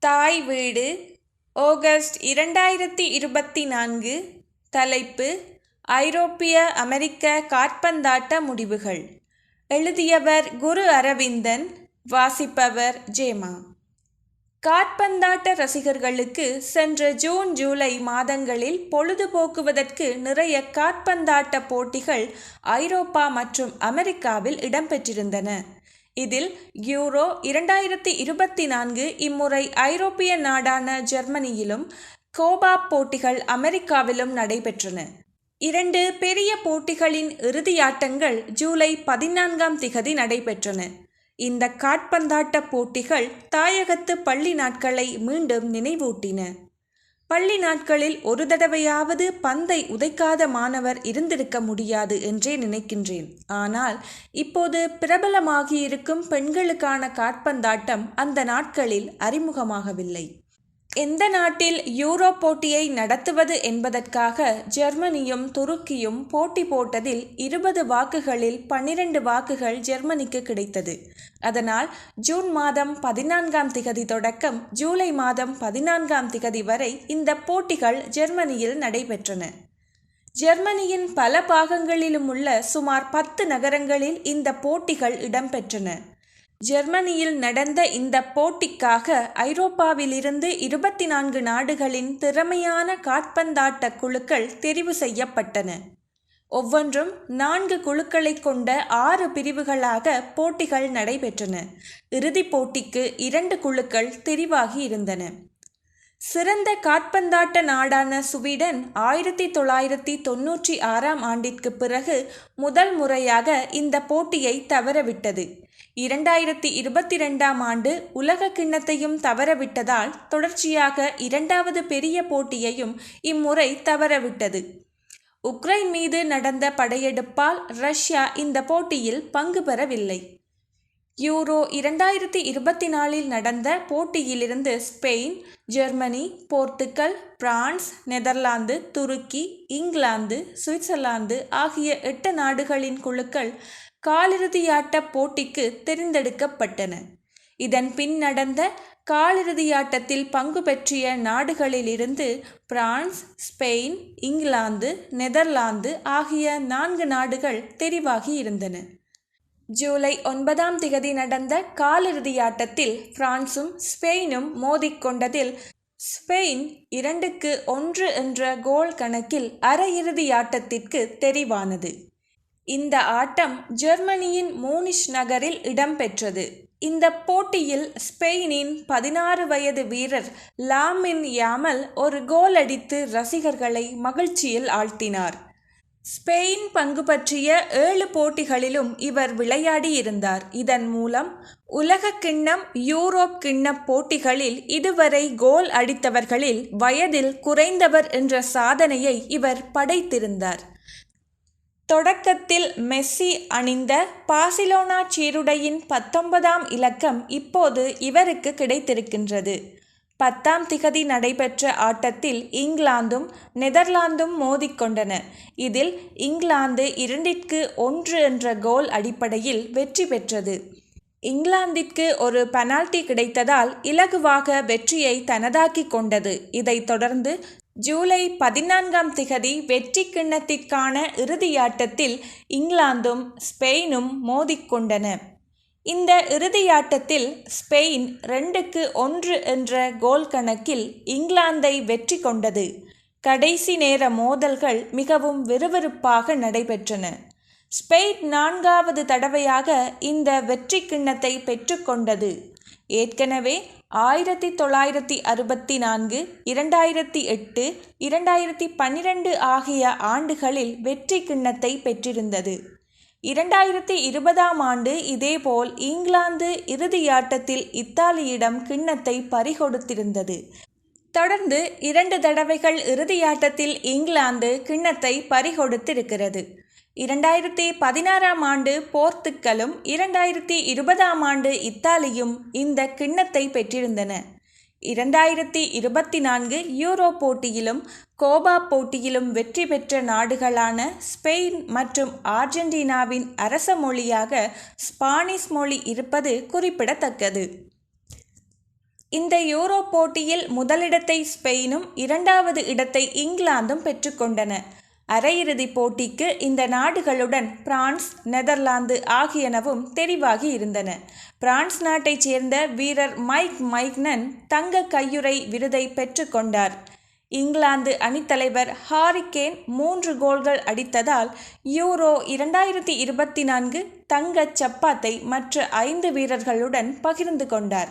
தாய் வீடு ஆகஸ்ட் இரண்டாயிரத்தி இருபத்தி நான்கு தலைப்பு ஐரோப்பிய அமெரிக்க காற்பந்தாட்ட முடிவுகள். எழுதியவர் குரு அரவிந்தன் வாசிப்பவர் ஜேமா. காற்பந்தாட்ட ரசிகர்களுக்கு சென்ற ஜூன் ஜூலை மாதங்களில் பொழுதுபோக்குவதற்கு நிறைய காற்பந்தாட்ட போட்டிகள் ஐரோப்பா மற்றும் அமெரிக்காவில் இடம்பெற்றிருந்தன. இதில் யூரோ இரண்டாயிரத்தி இருபத்தி நான்கு இம்முறை ஐரோப்பிய நாடான ஜெர்மனியிலும் கோபா போட்டிகள் அமெரிக்காவிலும் நடைபெற்றன. இரண்டு பெரிய போட்டிகளின் இறுதியாட்டங்கள் ஜூலை பதினான்காம் திகதி நடைபெற்றன. இந்த காட்பந்தாட்ட போட்டிகள் தாயகத்து பள்ளி நாட்களை மீண்டும் நினைவூட்டின. பள்ளி நாட்களில் ஒரு தடவையாவது பந்தை உதைக்காத மாணவர் இருந்திருக்க முடியாது என்றே நினைக்கின்றேன். ஆனால் இப்போது பிரபலமாகியிருக்கும் பெண்களுக்கான காற்பந்தாட்டம் அந்த நாட்களில் அறிமுகமாகவில்லை. எந்த நாட்டில் யூரோ போட்டியை நடத்துவது என்பதற்காக ஜெர்மனியும் துருக்கியும் போட்டி போட்டதில் இருபது வாக்குகளில் பன்னிரண்டு வாக்குகள் ஜெர்மனிக்கு கிடைத்தது. அதனால் ஜூன் மாதம் பதினான்காம் திகதி தொடக்கம் ஜூலை மாதம் பதினான்காம் திகதி வரை இந்த போட்டிகள் ஜெர்மனியில் நடைபெற்றன. ஜெர்மனியின் பல பாகங்களிலும் உள்ள சுமார் பத்து நகரங்களில் இந்த போட்டிகள் இடம்பெற்றன. ஜெர்மனியில் நடந்த இந்த போட்டிக்காக ஐரோப்பாவிலிருந்து இருபத்தி நான்கு நாடுகளின் திறமையான காற்பந்தாட்ட குழுக்கள் தெரிவு செய்யப்பட்டன. ஒவ்வொன்றும் நான்கு குழுக்களை கொண்ட ஆறு பிரிவுகளாக போட்டிகள் நடைபெற்றன. இறுதிப் போட்டிக்கு இரண்டு குழுக்கள் தெரிவாகி இருந்தன. சிறந்த காற்பந்தாட்ட நாடான சுவீடன் ஆயிரத்தி தொள்ளாயிரத்தி தொன்னூற்றி ஆறாம் ஆண்டிற்கு பிறகு முதல் முறையாக இந்த போட்டியை தவறவிட்டது. இரண்டாயிரத்தி இருபத்தி ரெண்டாம் ஆண்டு உலக கிண்ணத்தையும் தவறவிட்டதால் தொடர்ச்சியாக இரண்டாவது பெரிய போட்டியையும் இம்முறை தவறவிட்டது. உக்ரைன் மீது நடந்த படையெடுப்பால் ரஷ்யா இந்த போட்டியில் பங்கு பெறவில்லை. யூரோ இரண்டாயிரத்தி இருபத்தி நாலில் நடந்த போட்டியிலிருந்து Spain Germany Portugal France Netherlands துருக்கி இங்கிலாந்து சுவிட்சர்லாந்து ஆகிய எட்டு நாடுகளின் குழுக்கள் காலிறுதியாட்ட போட்டிக்கு தெரிந்தெடுக்கப்பட்டன. இதன் பின் நடந்த காலிறுதியாட்டத்தில் பங்கு பெற்றிய நாடுகளிலிருந்து பிரான்ஸ் ஸ்பெயின் இங்கிலாந்து நெதர்லாந்து ஆகிய நான்கு நாடுகள் தெரிவாகி இருந்தன ஜூலை ஒன்பதாம் திகதி நடந்த காலிறுதியாட்டத்தில் பிரான்சும் ஸ்பெயினும் மோதிக்கொண்டதில் ஸ்பெயின் இரண்டுக்கு ஒன்று என்ற கோல் கணக்கில் அரையிறுதியாட்டத்திற்கு தெரிவானது. இந்த ஆட்டம் ஜெர்மனியின் மூனிஷ் நகரில் இடம்பெற்றது. இந்த போட்டியில் ஸ்பெயினின் பதினாறு வயது வீரர் லாமின் யாமல் ஒரு கோல் அடித்து ரசிகர்களை மகிழ்ச்சியில் ஆழ்த்தினார். ஸ்பெயின் பங்கு பற்றிய ஏழு போட்டிகளிலும் இவர் விளையாடி இருந்தார் இதன் மூலம் உலக கிண்ணம் யூரோப் கிண்ண போட்டிகளில் இதுவரை கோல் அடித்தவர்களில் வயதில் குறைந்தவர் என்ற சாதனையை இவர் படைத்திருந்தார். தொடக்கத்தில் மெஸ்ஸி அணிந்த பார்சிலோனா சீருடையின் பத்தொன்பதாம் இலக்கம் இப்போது இவருக்கு கிடைத்திருக்கின்றது. பத்தாம் திகதி நடைபெற்ற ஆட்டத்தில் இங்கிலாந்தும் நெதர்லாந்தும் மோதிக்கொண்டன. இதில் இங்கிலாந்து இரண்டிற்கு ஒன்று என்ற கோல் அடிப்படையில் வெற்றி பெற்றது. இங்கிலாந்திற்கு ஒரு பெனால்டி கிடைத்ததால் இலகுவாக வெற்றியை தனதாக்கி கொண்டது. இதைத் தொடர்ந்து ஜூலை பதினான்காம் திகதி வெற்றி கிண்ணத்திற்கான இறுதியாட்டத்தில் இங்கிலாந்தும் ஸ்பெயினும் மோதிக்கொண்டன. இந்த இறுதியாட்டத்தில் ஸ்பெயின் ரெண்டுக்கு ஒன்று என்ற கோல் கணக்கில் இங்கிலாந்தை வெற்றி கொண்டது. கடைசி நேர மோதல்கள் மிகவும் விறுவிறுப்பாக நடைபெற்றன. ஸ்பெயின் நான்காவது தடவையாக இந்த வெற்றி கிண்ணத்தை பெற்றுக்கொண்டது ஏற்கனவே ஆயிரத்தி தொள்ளாயிரத்தி அறுபத்தி நான்கு இரண்டாயிரத்தி எட்டு இரண்டாயிரத்தி பன்னிரண்டு ஆகிய ஆண்டுகளில் வெற்றி கிண்ணத்தை பெற்றிருந்தது. இரண்டாயிரத்தி இருபதாம் ஆண்டு இதேபோல் இங்கிலாந்து இறுதியாட்டத்தில் இத்தாலியிடம் கிண்ணத்தை பறிகொடுத்திருந்தது. தொடர்ந்து இரண்டு தடவைகள் இறுதியாட்டத்தில் இங்கிலாந்து கிண்ணத்தை பறிகொடுத்திருக்கிறது. இரண்டாயிரத்தி பதினாறாம் ஆண்டு போர்த்துக்கலும் இரண்டாயிரத்தி இருபதாம் ஆண்டு இத்தாலியும் இந்த கிண்ணத்தை பெற்றிருந்தன. இரண்டாயிரத்தி இருபத்தி நான்கு யூரோ போட்டியிலும் கோபா போட்டியிலும் வெற்றி பெற்ற நாடுகளான ஸ்பெயின் மற்றும் ஆர்ஜென்டினாவின் அரச மொழியாக ஸ்பானிஷ் மொழி இருப்பது குறிப்பிடத்தக்கது. இந்த யூரோ போட்டியில் முதலிடத்தை ஸ்பெயினும் இரண்டாவது இடத்தை இங்கிலாந்தும் பெற்றுக்கொண்டன அரையிறுதிப் போட்டிக்கு இந்த நாடுகளுடன் பிரான்ஸ் நெதர்லாந்து ஆகியனவும் தெரிவாகி இருந்தன. பிரான்ஸ் நாட்டைச் சேர்ந்த வீரர் மைக் மைக்னன் தங்க கையுறை விருதை பெற்றுக்கொண்டார் இங்கிலாந்து அணித்தலைவர் ஹாரிகேன் மூன்று கோல்கள் அடித்ததால் யூரோ இரண்டாயிரத்தி இருபத்தி நான்கு தங்கச் சப்பாத்தை மற்ற ஐந்து வீரர்களுடன் பகிர்ந்து கொண்டார்.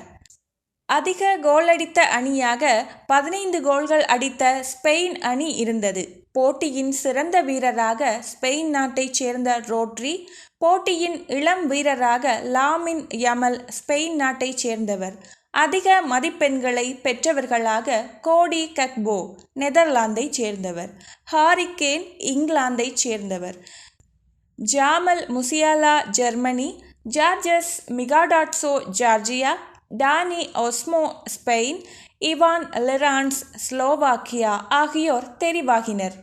அதிக கோல் அடித்த அணியாக பதினைந்து கோல்கள் அடித்த ஸ்பெயின் அணி இருந்தது. போட்டியின் சிறந்த வீரராக ஸ்பெயின் நாட்டைச் சேர்ந்த ரோட்ரி போட்டியின் இளம் வீரராக லாமின் யமல் ஸ்பெயின் நாட்டைச் சேர்ந்தவர். அதிக மதிப்பெண்களை பெற்றவர்களாக கோடி கக்போ நெதர்லாந்தைச் சேர்ந்தவர். ஹாரிகேன் இங்கிலாந்தைச் சேர்ந்தவர். Jamal Musiala Germany. Georges Mikautadze Georgia. Dani Olmo Spain Ivan Schranz Slovakia ஆகியோர் தெரிவாகினர்.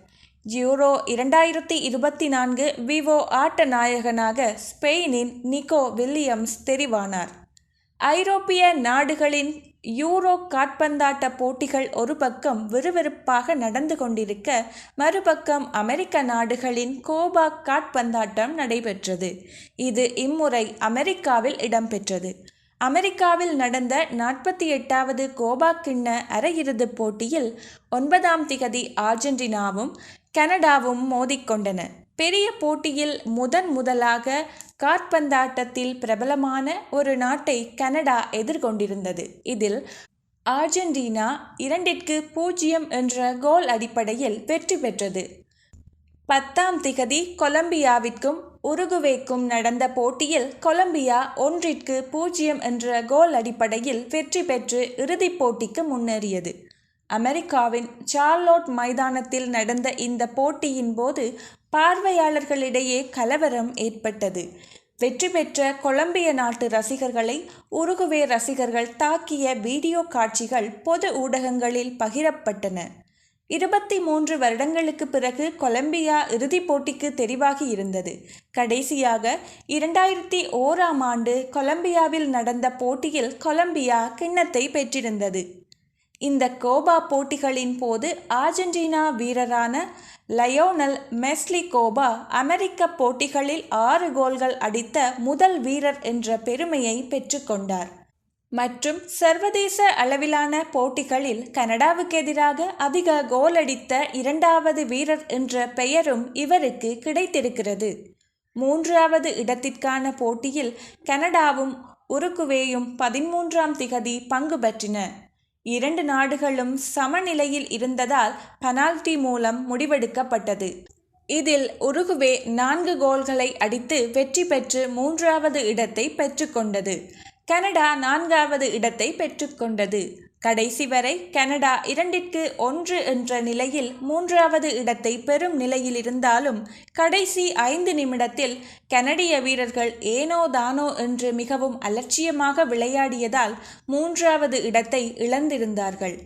யூரோ இரண்டாயிரத்தி இருபத்தி நான்கு விவோ ஆட்ட நாயகனாக ஸ்பெயினின் நிக்கோ வில்லியம்ஸ் தெரிவானார். ஐரோப்பிய நாடுகளின் யூரோ காட்பந்தாட்ட போட்டிகள் ஒரு பக்கம் விறுவிறுப்பாக நடந்து கொண்டிருக்க மறுபக்கம் அமெரிக்க நாடுகளின் கோபா காட்பந்தாட்டம் நடைபெற்றது. இது இம்முறை அமெரிக்காவில் இடம்பெற்றது. அமெரிக்காவில் நடந்த நாற்பத்தி எட்டாவது கோபா கிண்ண அரையிறுதிப் போட்டியில் ஒன்பதாம் திகதி ஆர்ஜென்டினாவும் கனடாவும் மோதிக்கொண்டன பெரிய போட்டியில் முதன் முதலாக காற்பந்தாட்டத்தில் பிரபலமான ஒரு நாட்டை கனடா எதிர்கொண்டிருந்தது. இதில் ஆர்ஜென்டினா இரண்டிற்கு பூஜ்ஜியம் என்ற கோல் அடிப்படையில் வெற்றி பெற்றது. பத்தாம் திகதி கொலம்பியாவிற்கும் உருகுவேக்கும் நடந்த போட்டியில் கொலம்பியா ஒன்றிற்கு பூஜ்ஜியம் என்ற கோல் அடிப்படையில் வெற்றி பெற்று இறுதிப் போட்டிக்கு முன்னேறியது. அமெரிக்காவின் சார்லோட் மைதானத்தில் நடந்த இந்த போட்டியின் போது பார்வையாளர்களிடையே கலவரம் ஏற்பட்டது. வெற்றி பெற்ற கொலம்பிய நாட்டு ரசிகர்களை உருகுவே ரசிகர்கள் தாக்கிய வீடியோ காட்சிகள் பொது ஊடகங்களில் பகிரப்பட்டன. இருபத்தி மூன்று வருடங்களுக்கு பிறகு கொலம்பியா இறுதிப் போட்டிக்கு தெரிவாகி இருந்தது. கடைசியாக இரண்டாயிரத்தி ஓராம் ஆண்டு கொலம்பியாவில் நடந்த போட்டியில் கொலம்பியா கிண்ணத்தை பெற்றிருந்தது. இந்த கோபா போட்டிகளின் போது ஆர்ஜென்டினா வீரரான லயோனல் மெஸ்லி கோபா அமெரிக்க போட்டிகளில் ஆறு கோல்கள் அடித்த முதல் வீரர் என்ற பெருமையை பெற்றுக்கொண்டார் மற்றும் சர்வதேச அளவிலான போட்டிகளில் கனடாவுக்கு எதிராக அதிக கோல் அடித்த இரண்டாவது வீரர் என்ற பெயரும் இவருக்கு கிடைத்திருக்கிறது. மூன்றாவது இடத்திற்கான போட்டியில் கனடாவும் உருக்குவேயும் பதிமூன்றாம் திகதி பங்கு பற்றின. இரண்டு நாடுகளும் சமநிலையில் இருந்ததால் பெனால்டி மூலம் முடிவெடுக்கப்பட்டது. இதில் உருகுவே நான்கு கோல்களை அடித்து வெற்றி பெற்று மூன்றாவது இடத்தை பெற்றுக்கொண்டது கனடா நான்காவது இடத்தை பெற்றுக்கொண்டது. கடைசி வரை கனடா இரண்டிற்கு ஒன்று என்ற நிலையில் மூன்றாவது இடத்தை பெறும் நிலையில் இருந்தாலும் கடைசி ஐந்து நிமிடத்தில் கனடிய வீரர்கள் ஏனோ தானோ என்று மிகவும் அலட்சியமாக விளையாடியதால் மூன்றாவது இடத்தை இழந்திருந்தார்கள்.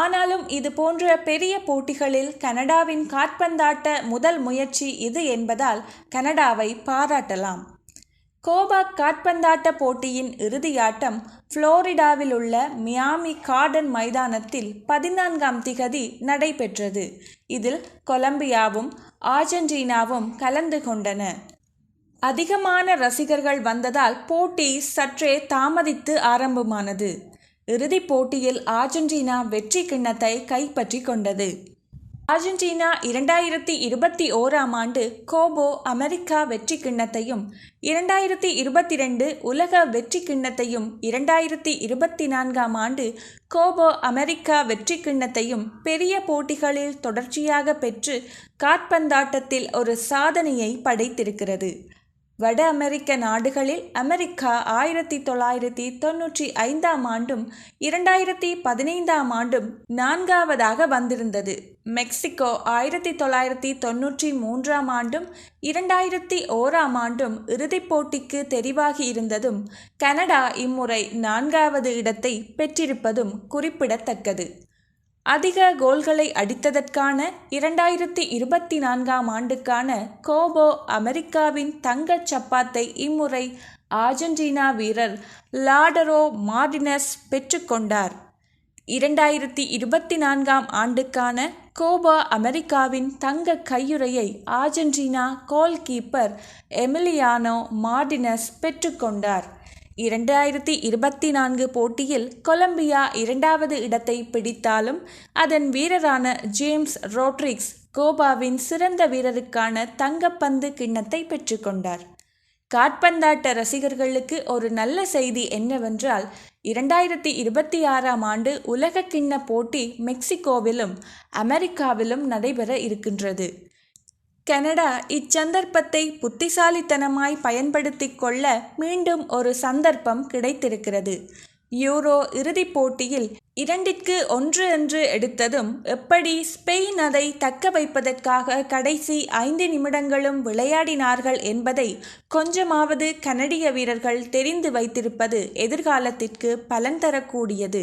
ஆனாலும் இது போன்ற பெரிய போட்டிகளில் கனடாவின் காற்பந்தாட்ட முதல் முயற்சி இது என்பதால் கனடாவை பாராட்டலாம். கோபா காற்பந்தாட்ட போட்டியின் இறுதியாட்டம் புளோரிடாவில் உள்ள மியாமி கார்டன் மைதானத்தில் பதினான்காம் திகதி நடைபெற்றது. இதில் கொலம்பியாவும் ஆர்ஜென்டினாவும் கலந்து கொண்டன. அதிகமான ரசிகர்கள் வந்ததால் போட்டி சற்றே தாமதித்து ஆரம்பமானது. இறுதிப் போட்டியில் ஆர்ஜென்டினா வெற்றி கிண்ணத்தை கைப்பற்றி கொண்டது. அர்ஜென்டினா இரண்டாயிரத்தி இருபத்தி ஓராம் ஆண்டு கோபோ அமெரிக்கா வெற்றி கிண்ணத்தையும் இரண்டாயிரத்தி இருபத்தி ரெண்டு உலக வெற்றி கிண்ணத்தையும் இரண்டாயிரத்தி இருபத்தி நான்காம் ஆண்டு கோபோ அமெரிக்கா வெற்றி கிண்ணத்தையும் பெரிய போட்டிகளில் தொடர்ச்சியாக பெற்று காற்பந்தாட்டத்தில் ஒரு சாதனையை படைத்திருக்கிறது. வட அமெரிக்க நாடுகளில் அமெரிக்கா ஆயிரத்தி தொள்ளாயிரத்தி தொன்னூற்றி ஐந்தாம் ஆண்டும் இரண்டாயிரத்தி பதினைந்தாம் ஆண்டும் நான்காவதாக வந்திருந்தது. மெக்சிகோ ஆயிரத்தி தொள்ளாயிரத்தி தொன்னூற்றி மூன்றாம் ஆண்டும் இரண்டாயிரத்தி ஓராம் ஆண்டும் இறுதிப் போட்டிக்கு தெரிவாகி இருந்ததும் கனடா இம்முறை நான்காவது இடத்தை பெற்றிருப்பதும் குறிப்பிடத்தக்கது. அதிக கோல்களை அடித்ததற்கான இரண்டாயிரத்தி இருபத்தி நான்காம் ஆண்டுக்கான கோபோ அமெரிக்காவின் தங்கச் சப்பாத்தை இம்முறை ஆர்ஜென்டினா வீரர் லாடரோ மார்டினஸ் பெற்றுக்கொண்டார். இரண்டாயிரத்தி இருபத்தி நான்காம் ஆண்டுக்கான கோபா அமெரிக்காவின் தங்க கையுறையை Argentina goalkeeper Emiliano Martinez பெற்றுக்கொண்டார் இரண்டாயிரத்தி இருபத்தி நான்கு போட்டியில் கொலம்பியா இரண்டாவது இடத்தை பிடித்தாலும் அதன் வீரரான ஜேம்ஸ் ரோட்ரிக்ஸ் கோபாவின் சிறந்த வீரருக்கான தங்கப்பந்து கிண்ணத்தை பெற்றுக்கொண்டார் காற்பந்தாட்ட ரசிகர்களுக்கு ஒரு நல்ல செய்தி என்னவென்றால் இரண்டாயிரத்தி இருபத்தி ஆறாம் ஆண்டு உலக கிண்ண போட்டி மெக்சிகோவிலும் அமெரிக்காவிலும் நடைபெற இருக்கின்றது. கனடா இச்சந்தர்ப்பத்தை புத்திசாலித்தனமாய் பயன்படுத்தி கொள்ள மீண்டும் ஒரு சந்தர்ப்பம் கிடைத்திருக்கிறது. யூரோ இறுதிப் போட்டியில் இரண்டிற்கு ஒன்று என்று எடுத்ததும் எப்படி ஸ்பெயின் அதை தக்க வைப்பதற்காக கடைசி ஐந்து நிமிடங்களும் விளையாடினார்கள் என்பதை கொஞ்சமாவது கனடிய வீரர்கள் தெரிந்து வைத்திருப்பது எதிர்காலத்திற்கு பலன் தரக்கூடியது.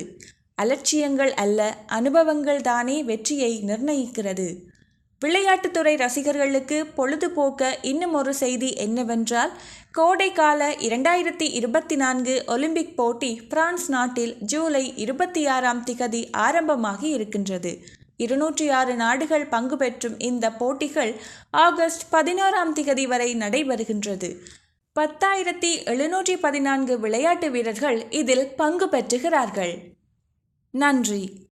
அலட்சியங்கள் அல்ல அனுபவங்கள் தானே வெற்றியை நிர்ணயிக்கிறது. விளையாட்டுத்துறை ரசிகர்களுக்கு பொழுதுபோக்க இன்னும் ஒரு செய்தி என்னவென்றால் கோடைக்கால இரண்டாயிரத்தி இருபத்தி நான்கு ஒலிம்பிக் போட்டி பிரான்ஸ் நாட்டில் ஜூலை இருபத்தி ஆறாம் திகதி ஆரம்பமாகி இருக்கின்றது. இருநூற்றி ஆறு நாடுகள் பங்கு பெற்றும் இந்த போட்டிகள் ஆகஸ்ட் பதினோராம் திகதி வரை நடைபெறுகின்றது. பத்தாயிரத்தி எழுநூற்றி பதினான்கு விளையாட்டு வீரர்கள் இதில் பங்கு பெற்றுகிறார்கள். நன்றி.